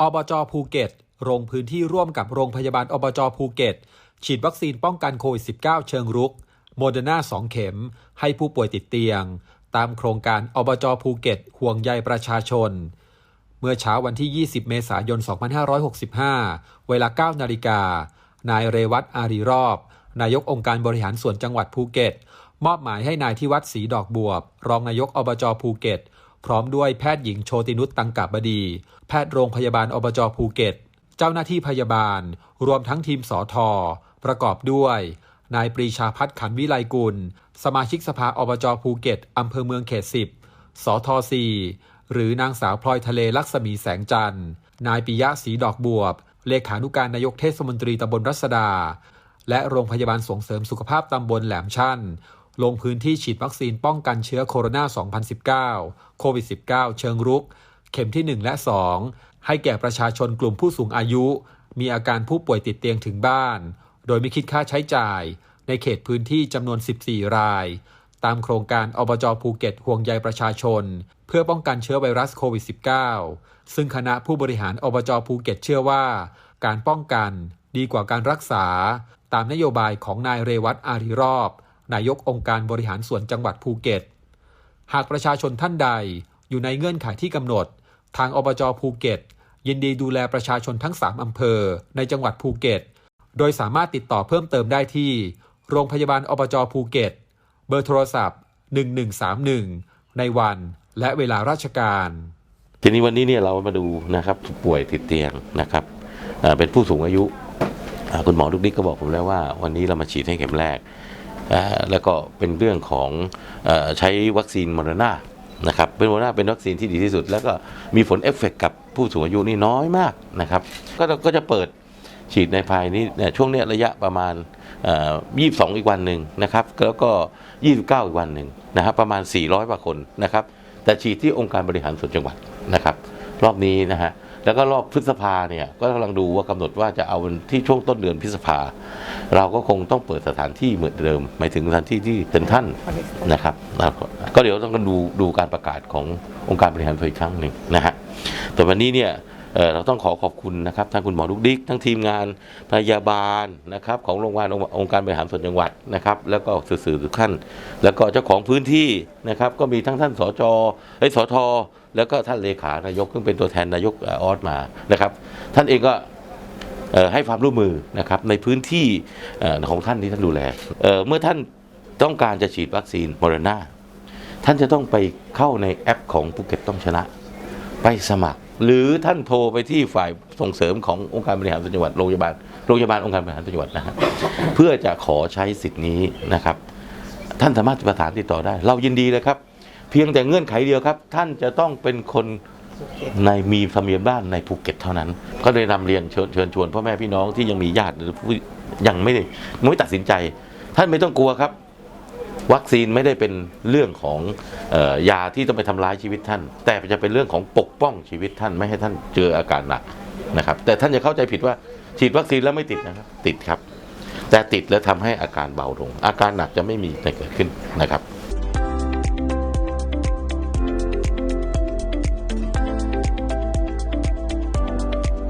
อบจภูเก็ตลงพื้นที่ร่วมกับโรงพยาบาลอบจภูเก็ต ฉีดวัคซีนป้องกันโควิด -19 เชิงรุก โมเดอร์นา2เข็ม ให้ผู้ป่วยติดเตียง ตามโครงการอบจภูเก็ต ห่วงใยประชาชน เมื่อเช้าวันที่ 20 เมษายน 2565 เวลา 9 นาฬิกา นายเรวัตอารีรอบ นายกองค์การบริหารส่วนจังหวัดภูเก็ต มอบหมายให้นายที่วัดศรีดอกบวบ รองนายกอบจภูเก็ต พร้อมด้วยแพทย์หญิงโชตินุชตังกาบดี แพทย์โรงพยาบาลอบจภูเก็ต เจ้าหน้าที่พยาบาล รวมทั้งทีมสอทอประกอบด้วย นายปรีชาพัฒน์ขันวิไลกุล สมาชิกสภาอบจภูเก็ตอำเภอเมืองเขต10สอทซีหรือนางสาวพลอยทะเลลักษมีแสงจันทร์ นายปิยะศรีดอกบวบ เลขานุการนายกเทศมนตรีตำบลรัศดา และโรงพยาบาลส่งเสริมสุขภาพตำบลแหลมชั่น ลงพื้นที่ฉีดวัคซีนป้องกันเชื้อโคโรนา 2019 โควิด -19 เชิงรุก เข็มที่ 1 และ 2 ให้แก่ประชาชนกลุ่มผู้สูงอายุ มีอาการผู้ป่วยติดเตียงถึงบ้าน โดยไม่คิดค่าใช้จ่าย ในเขตพื้นที่จำนวน 14 ราย ตามโครงการอบจภูเก็ตห่วงใยประชาชน เพื่อป้องกันเชื้อไวรัสโควิด -19 ซึ่งคณะผู้บริหารอบจภูเก็ตเชื่อว่า การป้องกันดีกว่าการรักษา ตามนโยบายของนายเรวัตอารีรอบ นายกองค์การบริหารส่วนจังหวัดภูเก็ต หากประชาชนท่านใดอยู่ในเงื่อนไขที่กำหนด ทางอบจภูเก็ต ยินดีดูแลประชาชนทั้ง 3 อำเภอ ในจังหวัดภูเก็ต โดยสามารถติดต่อเพิ่มเติมได้ที่ โรงพยาบาลอบจภูเก็ต เบอร์โทรศัพท์ 1131 ในวันและเวลาราชการ ทีนี้วันนี้เนี่ยเรามาดูนะครับผู้ป่วยติดเตียงนะครับเป็นผู้สูงอายุคุณหมอลูกดิ๊กก็บอกผมแล้วว่า วันนี้เรามาฉีดให้เข็มแรก แล้วก็เป็นเรื่องของเออใช้วัคซีนโมเดอร์นานะครับเป็นโมเดอร์นาเป็นวัคซีนที่ดีที่สุด แล้วก็มีผลเอฟเฟกต์กับผู้สูงอายุนี่น้อยมากนะครับก็ก็จะเปิดฉีดในภายนี้เนี่ยช่วงเนี้ยระยะประมาณยี่สิบสองอีกวันหนึ่งนะครับแล้วก็ยี่สิบเก้าอีกวันหนึ่งนะครับประมาณ400กว่าคนนะครับแต่ฉีดที่องค์การบริหารส่วนจังหวัดนะครับรอบนี้นะฮะ แล้วก็รอบพฤษภาเนี่ยก็กำลังดูว่ากำหนดว่าจะเอาวันที่ช่วงต้นเดือนพฤษภา เราก็คงต้องเปิดสถานที่เหมือนเดิมหมายถึงสถานที่ที่เป็นท่านนะครับแล้วก็ก็เดี๋ยวต้องดูดูการประกาศขององค์การบริหารส่วนอีกครั้งหนึ่งนะฮะแต่วันนี้เนี่ย เเราต้องขอขอบคุณนะครับทั้งคุณหมอลูกดิกทั้งทีมงานพยาบาลนะครับของโรงพยาบาลองค์การบริหารส่วนจังหวัดนะครับ แล้วก็สื่อทุกท่านแล้วก็เจ้าของพื้นที่นะครับก็มีทั้งท่านสจไอ้สทแล้วก็ท่านเลขานายกซึ่งเป็นตัวแทนนายกออสมานะครับ ท่านเองก็ให้ความร่วมมือนะครับในพื้นที่ของท่านที่ท่านดูแลเเมื่อท่านต้องการจะฉีดวัคซีนโมเดอร์นาท่านจะต้องไปเข้าในแอปของภูเก็ตต้องชนะ ไปสมัคร หรือท่านโทรไปที่ฝ่ายส่งเสริมขององค์การบริหารส่วนจังหวัดโรงพยาบาลโรงพยาบาลองค์การบริหารส่วนจังหวัดนะฮะเพื่อจะขอใช้สิทธิ์นี้นะครับ ท่านสามารถประสานติดต่อได้ เรายินดีเลยครับ เพียงแต่เงื่อนไขเดียวครับ ท่านจะต้องเป็นคนในมีทะเบียนบ้านในภูเก็ตเท่านั้น ก็เลยนำเรียนเชิญเชิญชวนพ่อแม่พี่น้องที่ยังมีญาติหรือผู้ยังไม่ได้ไม่ตัดสินใจ ท่านไม่ต้องกลัวครับ วัคซีนไม่ได้เป็นเรื่องของออยาที่ต้องไปทำร้ายชีวิตท่าน แต่จะเป็นเรื่องของปกป้องชีวิตท่านไม่ให้ท่านเจออาการหนักนะครับ แต่ท่านจะเข้าใจผิดว่าฉีดวัคซีนแล้วไม่ติดนะครับ ติดครับ แต่ติดแล้วทำให้อาการเบาลงอาการหนักจะไม่มีเกิดขึ้นนะครับ